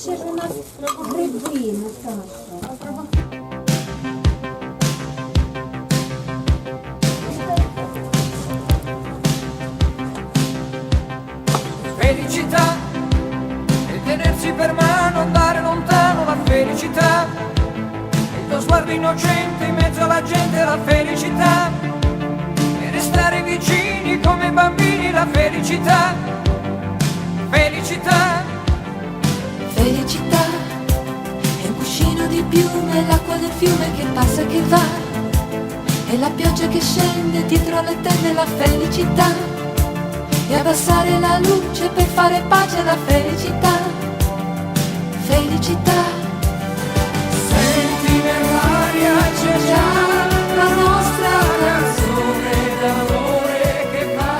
А, ще ж felicità. E abbassare la luce per fare pace alla felicità. Felicità. Senti nell'aria c'è già la nostra canzone d'amore che va.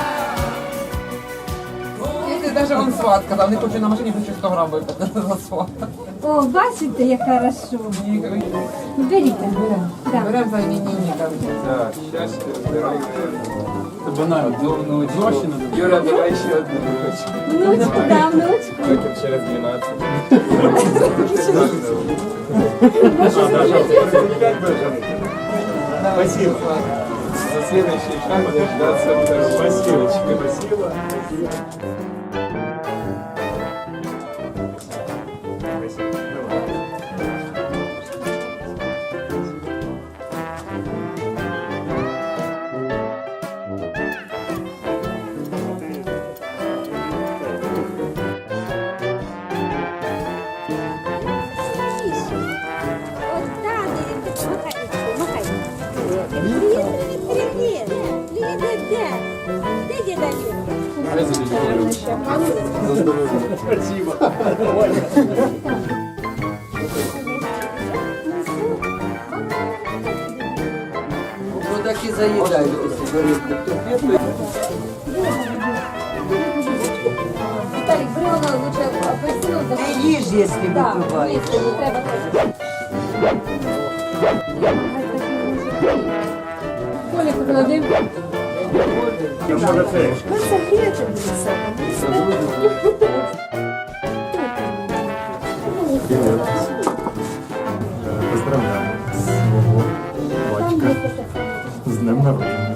Їздить навіть вон сват казав, не хочу на машині, хочу 100 грам випити за сват. О, бачите, як хорошо. Ну, Беріть. Так. Беремо за іменинника. Так, щастя, здоров'я. Банально, ну, надо. Юра, давай ще одну ручку. Внучку, да, внучку. Років через 12. Спасибо. За следующий шаг дождаться второго. Спасибо. Спасибо. Ну так і заїдають. Віталік, бери воно лучше апельсину Ти їж, якщо Так, випиваєш. ні, не треба теж. Коля поклади. Консагріти Поздравляю свого батька з днем народження.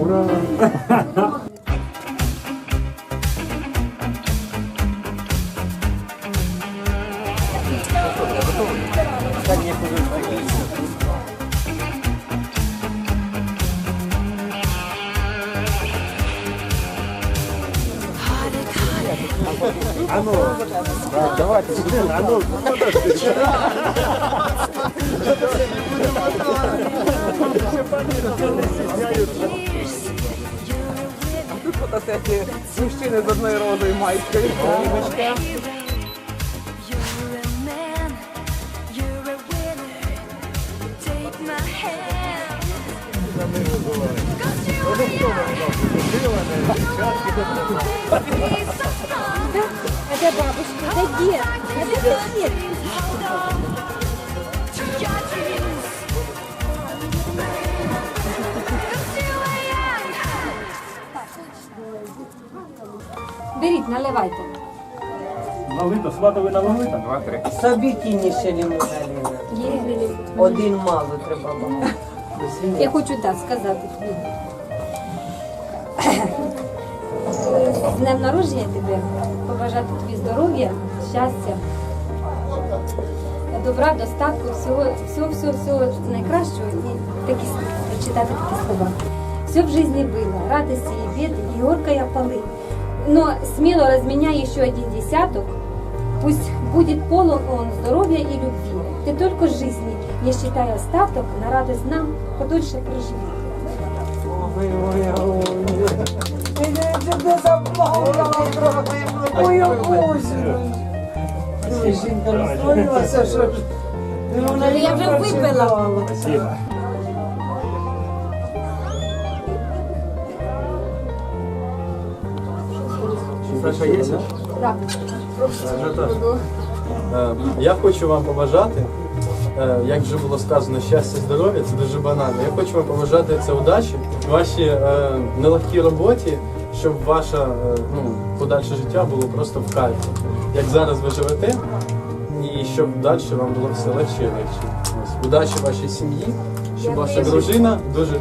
Ура! Your dreams. 'Cause you are young. Беріть, наливайте. Налита, сватовий налита. Два-три. Собі кіні ще лімонадіна. Є. Один мало треба було. Я хочу так сказати тобі. З днем народження тебе, побажати тобі здоров'я, щастя, добра, достатку, всього, всього, всього, всього найкращого і такі с- прочитати такі слова. Все в жизни было, радости и беды, и горькая полы. Но смело разменяй еще один десяток, пусть будет полон он здоровья и любви. Ты только жизни, не считая остаток, на радость нам подольше проживи. Ой. Я Боже. Жінка розстроїлася, що ж. Ну, Я вже випила. Спасибо. Є? Так. Е, Я хочу вам побажати е, як вже було сказано, щастя, здоров'я це дуже банально. Я хочу вам побажати це удачі вашій е, нелегкій роботі, щоб ваше ну, подальше життя було просто в кайфі. Як зараз ви живете, і щоб далі вам було все легше і легше. Удачі вашій сім'ї, щоб ваша дружина дуже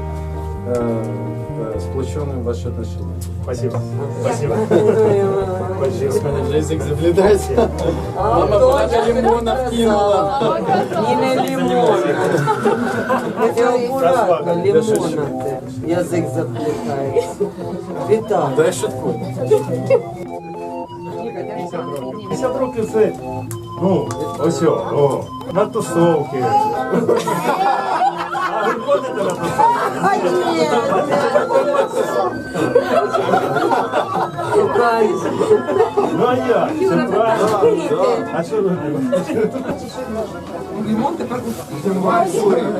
сплочена ваші отношения. Спасибо. Спасибо. Мене вже. Мама багато лимона вкинула. І не лимон. Це акуратно, лимона. Язик заплітається. Вітаю. Дай шутку. 50 років це. Ну, ось о, о, на тусовки. А ви ходите на тусовки? Ну а як? Це правильно. А що ви робите?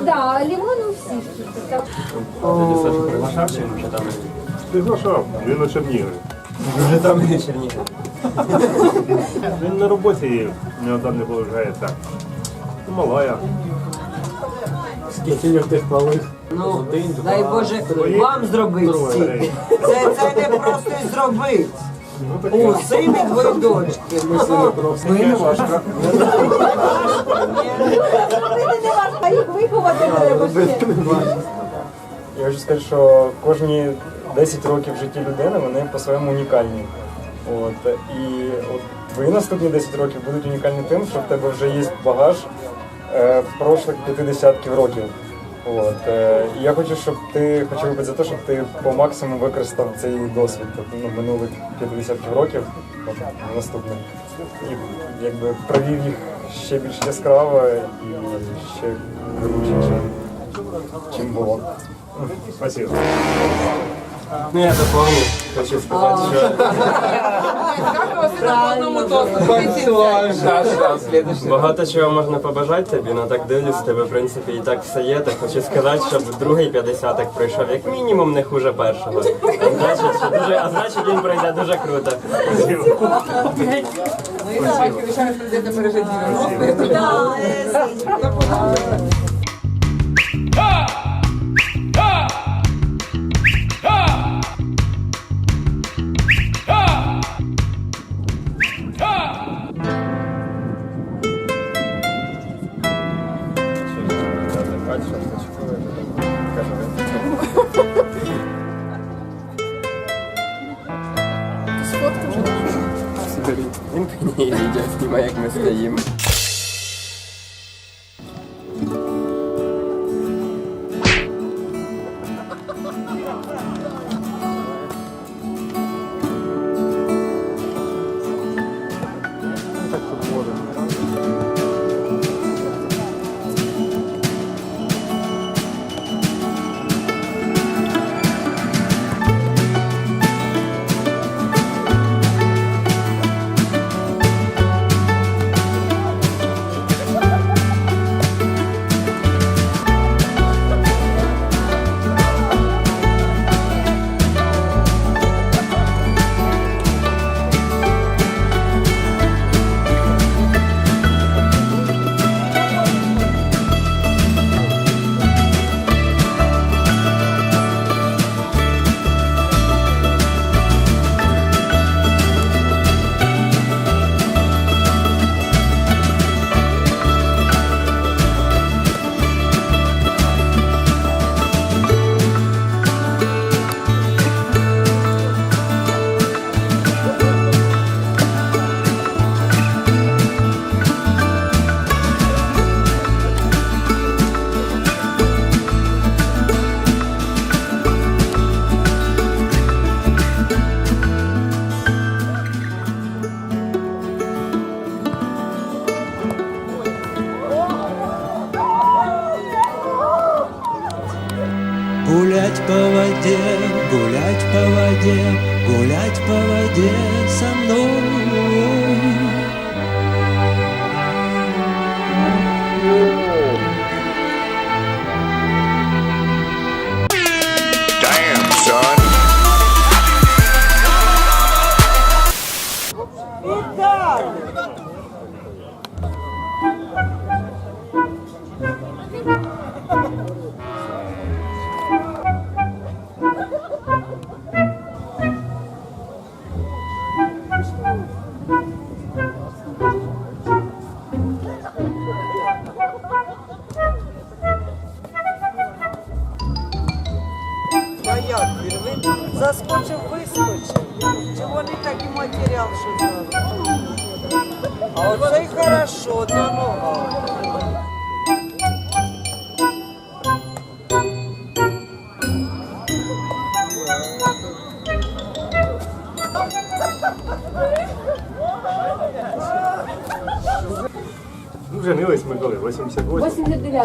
Да, лимон у всіх. Так. Приглашав, він на Чернігові. Вже там не Чернігів. Він на роботі його там не поважає так. Малая. Скільки їх тих малих? Ну, дай Боже, вам зробити стільки. Це, це не просто зробити. О, син і двоє дочки. Ми не важко. Я хочу сказати, що кожні 10 років в житті людини вони по-своєму унікальні. От, і от твої наступні 10 років будуть унікальні тим, що в тебе вже є багаж е, в прошлих 50 років. От, е, я хочу, щоб ти хочу вибити за те, щоб ти по максимуму використав цей досвід тобто, ну, минулих 50 років от, наступних. І якби провів їх ще більш яскраво і ще круче, чим було. Спасибо. Ну я доповню. Хочу сказати, що багато чого можна побажати тобі, але так дивлюсь, в тебе в принципі і так все є. Так хочу сказати, щоб другий 50 пройшов як мінімум не хуже першого. А значить, що дуже, а значить він пройде дуже круто. Він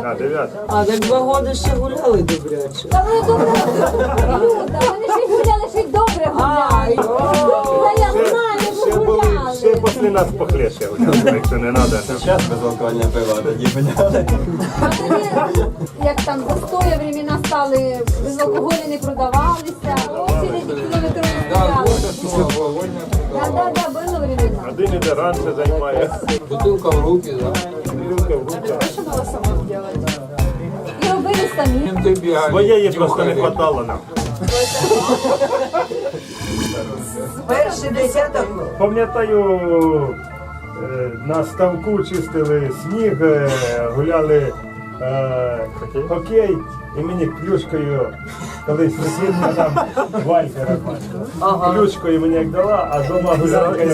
89 А, 9. А так два роки ще гуляли добряче. Та вони добре. Люда, вони ще й гуляли, ще й добре Ай, гуляли. Та я знаю, Ще що були, ще після нас похлеще гуляли, якщо не треба. Зараз безалкогольне пиво тоді гуляли. А тоді, як там застоя времена стали, безалкоголі не продавалися. Цілі кілометри гуляли. Да, да, да, було времена. Один іде раніше займає. Бутилка в руки, да. Бутилка в руках. І робили самі. Своєї просто не хватало нам. перший десяток. Пам'ятаю, е, на ставку чистили сніг, е, гуляли е, хокей, і мені клюшкою, колись сусідка там Валька Романська, клюшкою мені як дала, а дома гулянка, як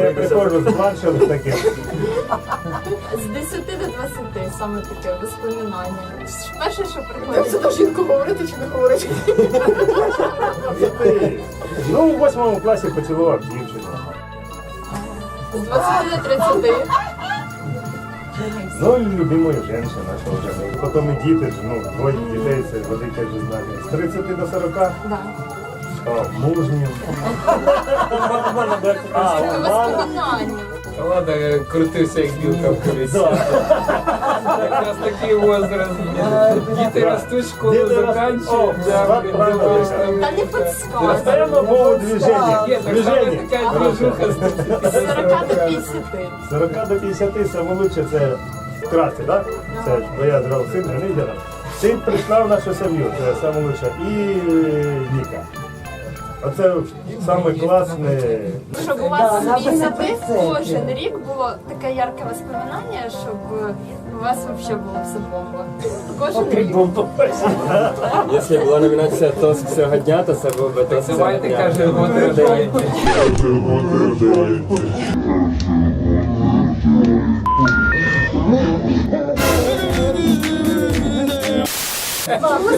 я приходжу з планшем таким. З 10 до 20 саме таке воспоминання. Перше, що приходить. Це до жінку говорити чи не говорити? Ти, Ну, у восьмому класі поцілував дівчину. З 20 до 30. Ну, любимою женщина, що вже. ну, Потім і діти, ж, ну, двоє дітей, це велике ж знання. З 30 до 40? Да. Мужнім. А, воспоминання. Ладно, крутився як білка в колесі. Якраз такий возраст. Діти ростуть, школу заканчують. Да, не підсказуй. Постоянно було движення. Є, так Движення. така движуха з З 40 до 50. 40 до 50 саме лучше це вкратце, так? Це бо я зразу син женився. Син прийшла в нашу сім'ю, це саме лучше. І Ніка. Оце саме класне. Щоб у вас 50 кожен рік було таке ярке воспоминання, щоб у вас взагалі було все бомба. Кожен рік. Якщо була номінація тост цього дня, то це був би тост цього Давайте дня. каже, от рожаєте. Ну,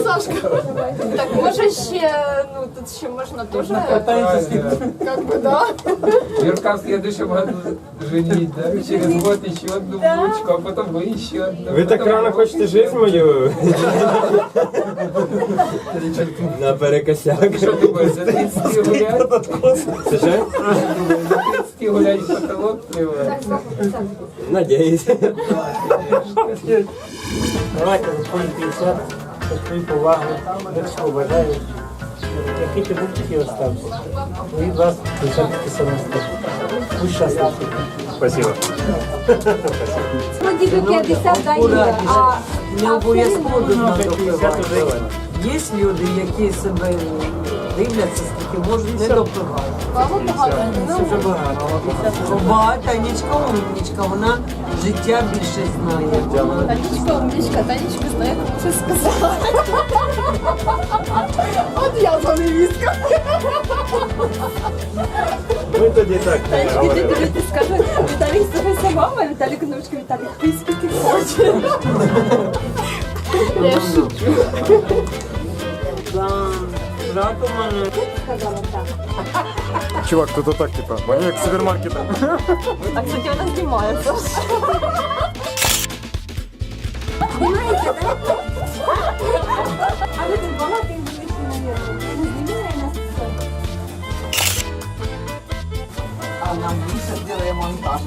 Сашка. Так, може ще, ну тут ще можна теж. Как бы, да. Юрка в следующем году женить, да? Через год еще одну внучку, а потом вы еще одну. Ви так потом рано внучку. хочете жити мою? Наперекосяк. Что ты будешь за 30 гулять? Це що? За 30 гулять в потолок плевать? Надіюсь. Давайте за свої 50, за свою повагу, що бажаю. Який ти був, такий остався. Від вас десятки саме Будь щасливі. Спасибо. Ну, тільки 50 дає, а Не обов'язково до нас 50 Є люди, які себе дивляться, можуть не допивати. Багато. Це вже багато. Багато, Танечка умнічка, вона життя більше знає. Танечка, умничка, Танечка знає, як це сказати. От я за невістка. Ми тоді так не Танечка, ти говорили. тобі ти скаже, Віталік, слухайся мама, Віталік, внучка, Віталік, ти скільки хочеш. Я шучу. У мене сказала так. Чувак, тут отак, типа, як супермаркета. А, кстати, вона знімається. Знімається, так? А ви тут багато їх будете, мабуть. Не знімає нас все. а нам більше зробить монтаж.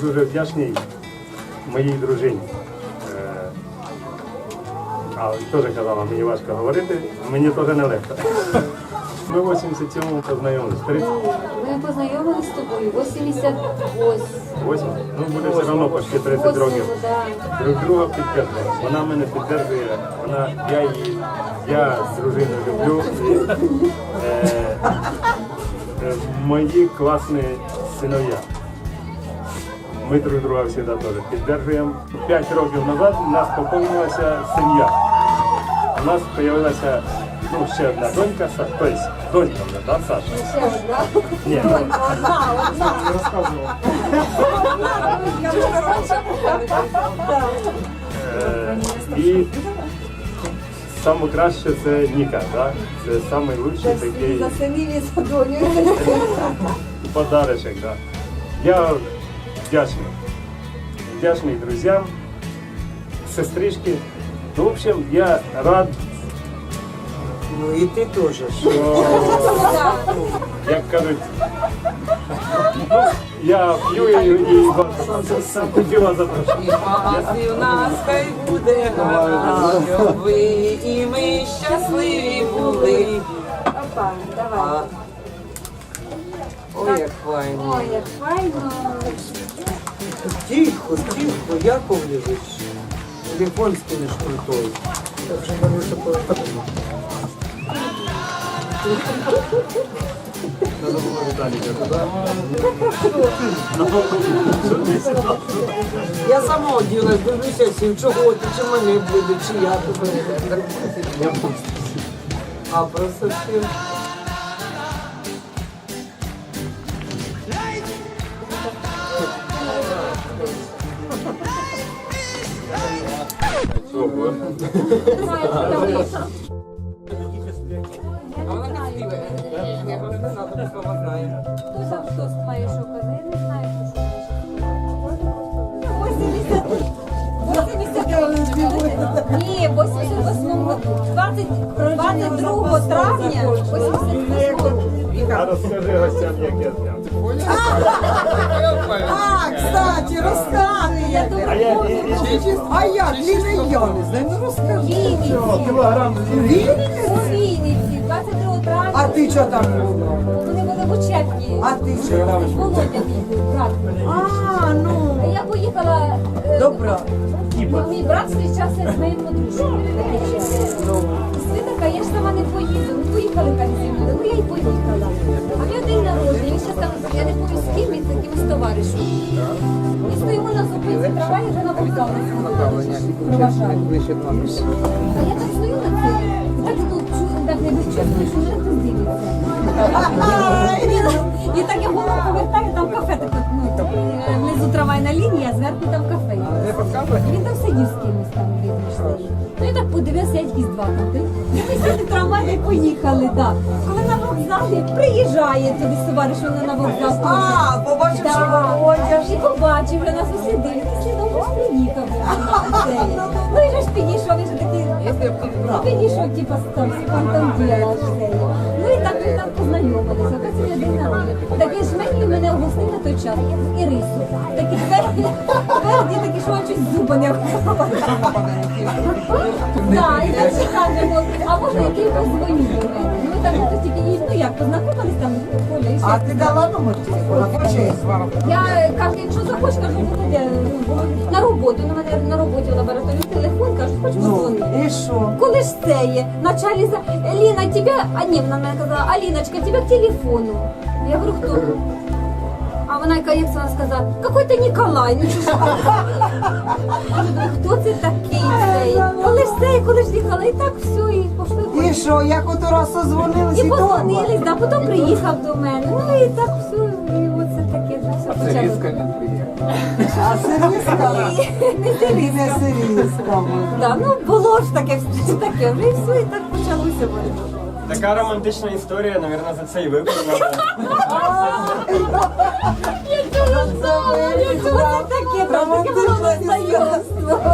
Дуже вдячний моїй дружині. Е, А теж казала, мені важко говорити, мені теж нелегко. Ми в 87-му познайомилися. 30 Ми познайомилися з тобою 88. 8, ну буде все одно почти 30 років. Друг друга підтримуємо. Вона мене підтримує, вона, я її, я з дружиною люблю. І, е, е, мої класні синов'я. Ми друг друга завжди теж підтримуємо. П'ять років назад у нас поповнилася сім'я. У нас з'явилася ну, ще одна донька, Са- тобто донька вже, да, Саша? Ще одна. Ні, Е, І саме краще це Ніка, да? це найкращий такий За синів і за доню. подарочок. Да? Я вдячний. Вдячний друзям, сестрички. Ну, в общем, я рад, Ну і ти теж. що, як кажуть, ну, я п'ю і, і вас хотіла запрошувати. І магазин у нас хай буде щоб ви і ми щасливі були. Опа, давай. Ой, як файно. Ой, як файно. Тихо, тихо, Яковлевич. Телефон скинеш крутой. Я сама оділась, дивлюся всім, чого ти, чи мене буде, чи я тебе. А просто всім. 22 травня 88 року. А розкажи гостям, як я зняв. А, кстати, розказуй. А я А як? Ліна я не знаю, ну розкажи. Вінниці. кілограм У Вінниці, 22 травня. А ти що там була? Вони були в учебні. А ти що? Володя мій брат. А, ну. А я поїхала. е, Добре. Ну, Мій брат зустрічався з моєю подружкою. І каже, я ж сама не поїду. Ну поїхали каже зі мною. Ну я й поїхала. А в нього день народження, він ще там, я не пам'ятаю з ким, він з якимось товаришем. І стоїмо на зупинці, трава і вже на вокзал. Проважаю. А я так стою на це, і так ну, І так я голову повертаю, там кафе таке, ну, е, внизу трамвайна лінія, зверху там кафе. Він там сидів з кимось там. Ну я так подивився, якісь два там. Ми сіли трамвай і поїхали, так. Коли на вокзалі приїжджає туди товариш, вони на вокзал. А, побачив, що. Володя І побачив, вже нас усі дивляться, слідом ось приїхав. ну, вот типа, там, там делаешь. Ну і так ми там познайомилися, Оказує день народження. Такий жмень мене огостив на той час, і рису. Такі тверді, тверді, такі, що щось зуба не Так, і так кажемо, а може який позвонив до мене. Ну там якось тільки, їй, ну як, познайомились там, Коля, і все. А ти дала номер телефона? Хочеш з вами? я кажу, якщо захочеш, кажу, виходи ну, на роботу. На мене на роботі в лабораторії телефон, кажу, хочу. Ну, і що? Коли ж це є? Началі за Ліна, тебе, а ні, вона мене казала, Аліночка, тебе к телефону. Я говорю, хто? А вона яка, як це вона сказала, какой-то Ніколай, ну говорю, Хто це такий цей? Коли ж це, коли ж Ніколай, і так все, і пішли. І що, як ото раз созвонились І і дома? позвонились, да, потім приїхав до мене. Ну і так все, і оце таке, все почалося. А сиріска? Не Ти не сиріска. Да, ну було ж таке, таке вже і все, і так почалося. воно. Така романтична історія, мабуть, за цей випуск.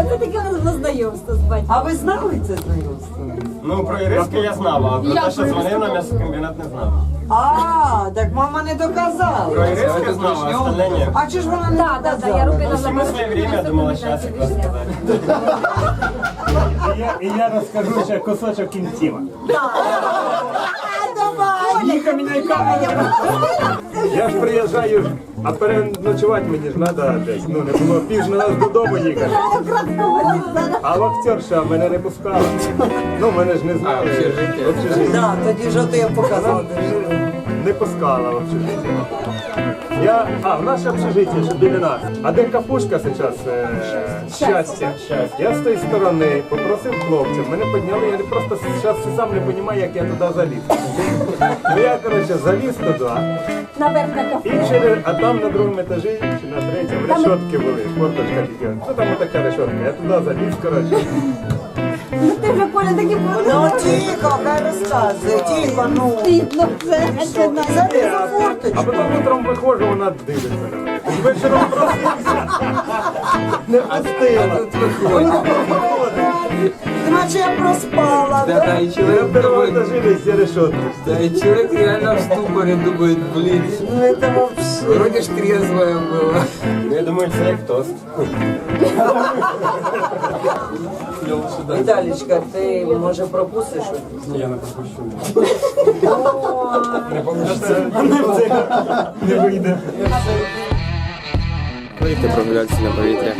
Це таке, романтичне знайомство. З батьком. А ви знали це знайомство? Ну, про Іриску я знав, а про те, що дзвонив на м'ясокомбінат не знав. А, так мама не доказала. Про Іриску знав, а остальне ні. А чи ж вона не Так, так, так, я робила Всему своє время, думала, сейчас якраз сказати. І я, і я розкажу ще кусочок інтима. Ніка и камеру. Я ж приїжджаю, а переночувати мені ж треба десь. Ну не було пізно нас додому їхати. А вахтерша мене не пускала. Ну мене ж не знали. Да, тоді ж ти я показав. Не пускала в общежиття. Я, а, в наше общежиття, що біля нас. А де капушка зараз? Е, щастя. Я з тої сторони попросив хлопців, мене підняли, я просто зараз сам не розумію, як я туди заліз. Ну я, коротше, заліз туди, Наверх на і кафе. через, а там на другому етажі чи на третьому решетки були, форточка тільки. Ну там така решетка, я туди заліз, коротше. Ти вже Коля таки Ну тихо, хай розказує, тихо, ну. Ну, це це на Заліз у форточку. А потім утром виходжу, вона дивиться на мене. Вечором проснувся. Не пустила. Іначе я проспала. Да, да, и На человек другому думает, етажі везде решетки. да, и человек реально в ступоре думает, блин, Ну это вообще. вроде ж трезвая была. Ну, Я думаю, це як тост. Віталічка, ти може пропустиш? Ні, я не пропущу. Не вийде. Вийти прогулятися на повітря.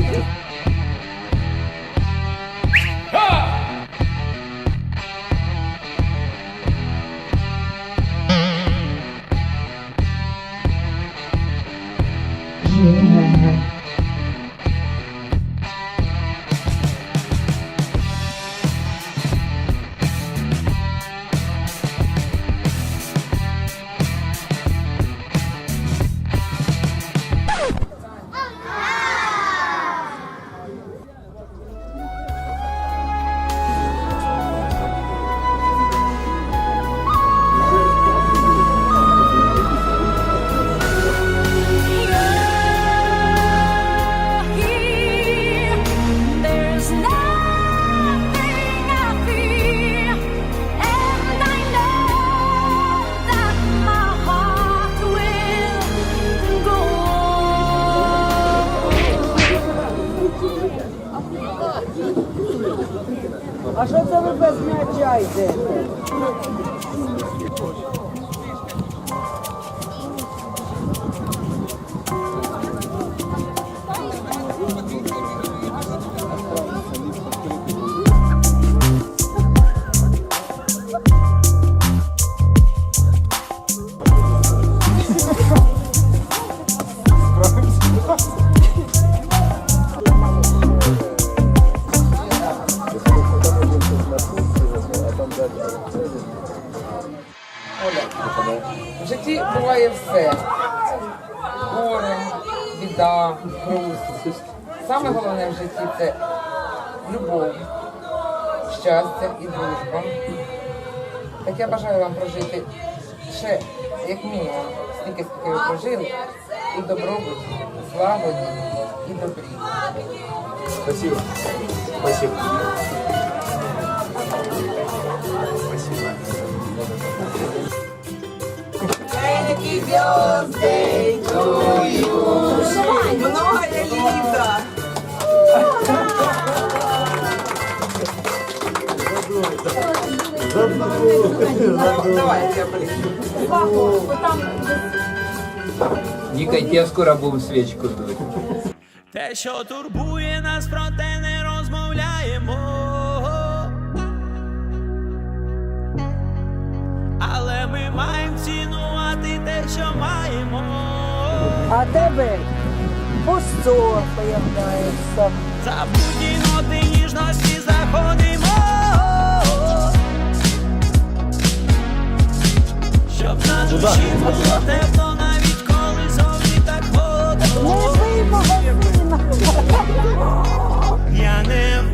Щастя і дружба. Так я бажаю вам прожити ще як мінімум стільки, скільки ви прожили, у добробуті, злагоді і добрі. Спасибо. Спасибо. Спасибо. Happy Давай, я. Ника, я скоро будем свечку дуть. Те, що турбує нас, проте не розмовляємо. Але ми маємо цінувати те, що маємо. А тебе постор появляється. За Куда? Темно навіть коли зовні так холодно. Я не